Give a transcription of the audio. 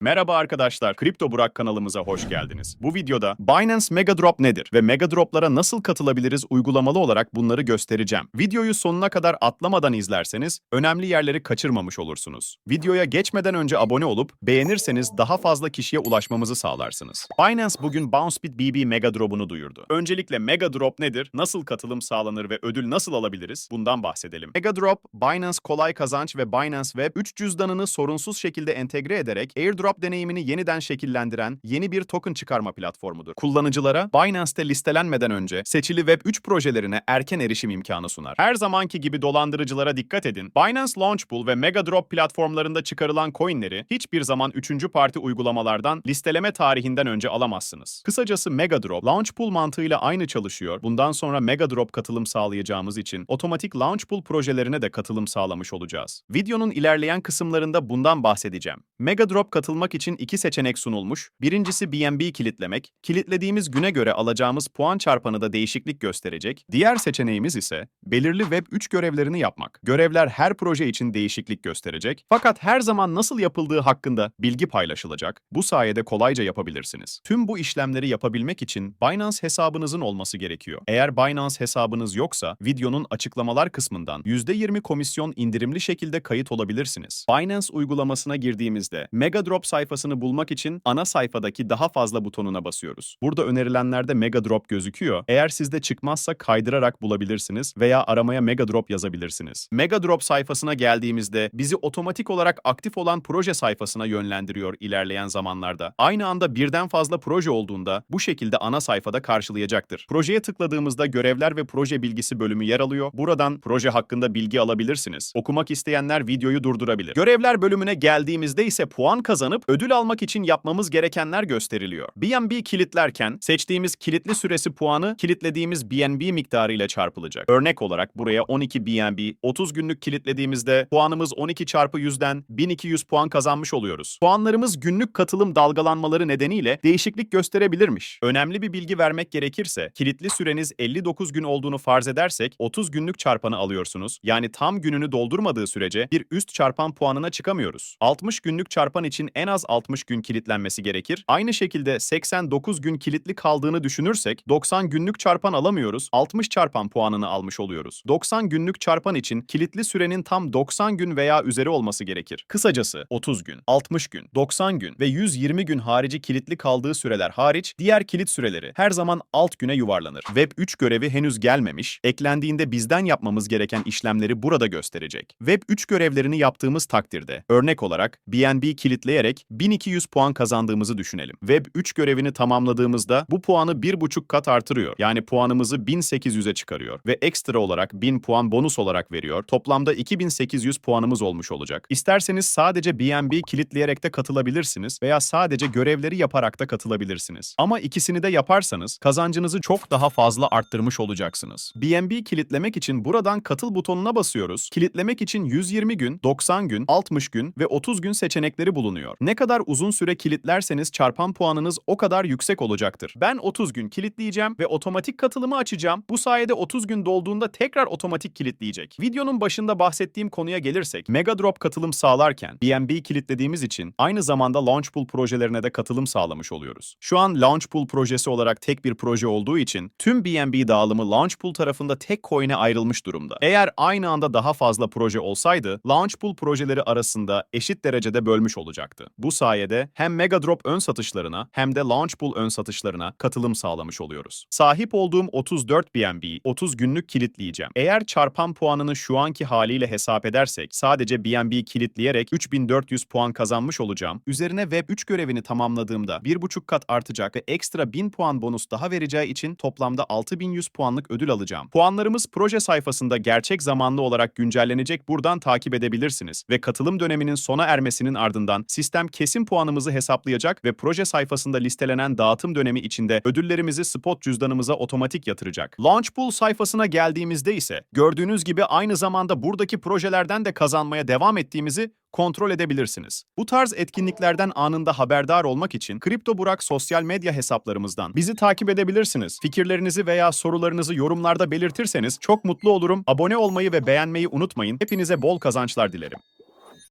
Merhaba arkadaşlar, Kripto Burak kanalımıza hoş geldiniz. Bu videoda Binance Megadrop nedir ve Megadrop'lara nasıl katılabiliriz uygulamalı olarak bunları göstereceğim. Videoyu sonuna kadar atlamadan izlerseniz önemli yerleri kaçırmamış olursunuz. Videoya geçmeden önce abone olup beğenirseniz daha fazla kişiye ulaşmamızı sağlarsınız. Binance bugün BounceBit BB Megadrop'unu duyurdu. Öncelikle Megadrop nedir, nasıl katılım sağlanır ve ödül nasıl alabiliriz bundan bahsedelim. Megadrop, Binance Kolay Kazanç ve Binance Web 3 cüzdanını sorunsuz şekilde entegre ederek airdrop deneyimini yeniden şekillendiren yeni bir token çıkarma platformudur. Kullanıcılara Binance'te listelenmeden önce seçili Web 3 projelerine erken erişim imkanı sunar. Her zamanki gibi dolandırıcılara dikkat edin. Binance Launchpool ve Megadrop platformlarında çıkarılan coinleri hiçbir zaman üçüncü parti uygulamalardan listeleme tarihinden önce alamazsınız. Kısacası Megadrop, Launchpool mantığıyla aynı çalışıyor. Bundan sonra Megadrop katılım sağlayacağımız için otomatik Launchpool projelerine de katılım sağlamış olacağız. Videonun ilerleyen kısımlarında bundan bahsedeceğim. Megadrop katılmak için iki seçenek sunulmuş. Birincisi BNB kilitlemek. Kilitlediğimiz güne göre alacağımız puan çarpanı da değişiklik gösterecek. Diğer seçeneğimiz ise belirli Web 3 görevlerini yapmak. Görevler her proje için değişiklik gösterecek. Fakat her zaman nasıl yapıldığı hakkında bilgi paylaşılacak. Bu sayede kolayca yapabilirsiniz. Tüm bu işlemleri yapabilmek için Binance hesabınızın olması gerekiyor. Eğer Binance hesabınız yoksa videonun açıklamalar kısmından %20 komisyon indirimli şekilde kayıt olabilirsiniz. Binance uygulamasına girdiğimizde Megadrop sayfasını bulmak için ana sayfadaki daha fazla butonuna basıyoruz. Burada önerilenlerde Megadrop gözüküyor. Eğer sizde çıkmazsa kaydırarak bulabilirsiniz veya aramaya Megadrop yazabilirsiniz. Megadrop sayfasına geldiğimizde bizi otomatik olarak aktif olan proje sayfasına yönlendiriyor ilerleyen zamanlarda. Aynı anda birden fazla proje olduğunda bu şekilde ana sayfada karşılayacaktır. Projeye tıkladığımızda görevler ve proje bilgisi bölümü yer alıyor. Buradan proje hakkında bilgi alabilirsiniz. Okumak isteyenler videoyu durdurabilir. Görevler bölümüne geldiğimizde ise puan kazanıp ödül almak için yapmamız gerekenler gösteriliyor. BNB kilitlerken seçtiğimiz kilitli süresi puanı kilitlediğimiz BNB miktarı ile çarpılacak. Örnek olarak buraya 12 BNB 30 günlük kilitlediğimizde puanımız 12 çarpı 100'den 1200 puan kazanmış oluyoruz. Puanlarımız günlük katılım dalgalanmaları nedeniyle değişiklik gösterebilirmiş. Önemli bir bilgi vermek gerekirse kilitli süreniz 59 gün olduğunu farz edersek 30 günlük çarpanı alıyorsunuz. Yani tam gününü doldurmadığı sürece bir üst çarpan puanına çıkamıyoruz. 60 günlük çarpan için en az 60 gün kilitlenmesi gerekir. Aynı şekilde 89 gün kilitli kaldığını düşünürsek 90 günlük çarpan alamıyoruz. 60 çarpan puanını almış oluyoruz. 90 günlük çarpan için kilitli sürenin tam 90 gün veya üzeri olması gerekir. Kısacası 30 gün, 60 gün, 90 gün ve 120 gün harici kilitli kaldığı süreler hariç diğer kilit süreleri her zaman alt güne yuvarlanır. Web 3 görevi henüz gelmemiş, eklendiğinde bizden yapmamız gereken işlemleri burada gösterecek. Web 3 görevlerini yaptığımız takdirde örnek olarak BNB kilitleyerek 1200 puan kazandığımızı düşünelim. Web 3 görevini tamamladığımızda bu puanı 1,5 kat artırıyor. Yani puanımızı 1800'e çıkarıyor ve ekstra olarak 1000 puan bonus olarak veriyor. Toplamda 2800 puanımız olmuş olacak. İsterseniz sadece BNB kilitleyerek de katılabilirsiniz veya sadece görevleri yaparak da katılabilirsiniz. Ama ikisini de yaparsanız kazancınızı çok daha fazla arttırmış olacaksınız. BNB kilitlemek için buradan katıl butonuna basıyoruz. Kilitlemek için 120 gün, 90 gün, 60 gün ve 30 gün seçenekleri bulunuyor. Ne kadar uzun süre kilitlerseniz çarpan puanınız o kadar yüksek olacaktır. Ben 30 gün kilitleyeceğim ve otomatik katılımı açacağım. Bu sayede 30 gün dolduğunda tekrar otomatik kilitleyecek. Videonun başında bahsettiğim konuya gelirsek, Megadrop katılım sağlarken BNB kilitlediğimiz için aynı zamanda Launchpool projelerine de katılım sağlamış oluyoruz. Şu an Launchpool projesi olarak tek bir proje olduğu için tüm BNB dağılımı Launchpool tarafında tek coin'e ayrılmış durumda. Eğer aynı anda daha fazla proje olsaydı, Launchpool projeleri arasında eşit derecede bölmüş olacaktı. Bu sayede hem Megadrop ön satışlarına hem de Launchpool ön satışlarına katılım sağlamış oluyoruz. Sahip olduğum 34 BNB, 30 günlük kilitleyeceğim. Eğer çarpan puanını şu anki haliyle hesap edersek sadece BNB kilitleyerek 3400 puan kazanmış olacağım. Üzerine Web 3 görevini tamamladığımda 1,5 kat artacak ve ekstra 1000 puan bonus daha vereceği için toplamda 6100 puanlık ödül alacağım. Puanlarımız proje sayfasında gerçek zamanlı olarak güncellenecek buradan takip edebilirsiniz ve katılım döneminin sona ermesinin ardından sistem kesin puanımızı hesaplayacak ve proje sayfasında listelenen dağıtım dönemi içinde ödüllerimizi spot cüzdanımıza otomatik yatıracak. Launchpool sayfasına geldiğimizde ise gördüğünüz gibi aynı zamanda buradaki projelerden de kazanmaya devam ettiğimizi kontrol edebilirsiniz. Bu tarz etkinliklerden anında haberdar olmak için Kripto Burak sosyal medya hesaplarımızdan bizi takip edebilirsiniz. Fikirlerinizi veya sorularınızı yorumlarda belirtirseniz çok mutlu olurum. Abone olmayı ve beğenmeyi unutmayın. Hepinize bol kazançlar dilerim.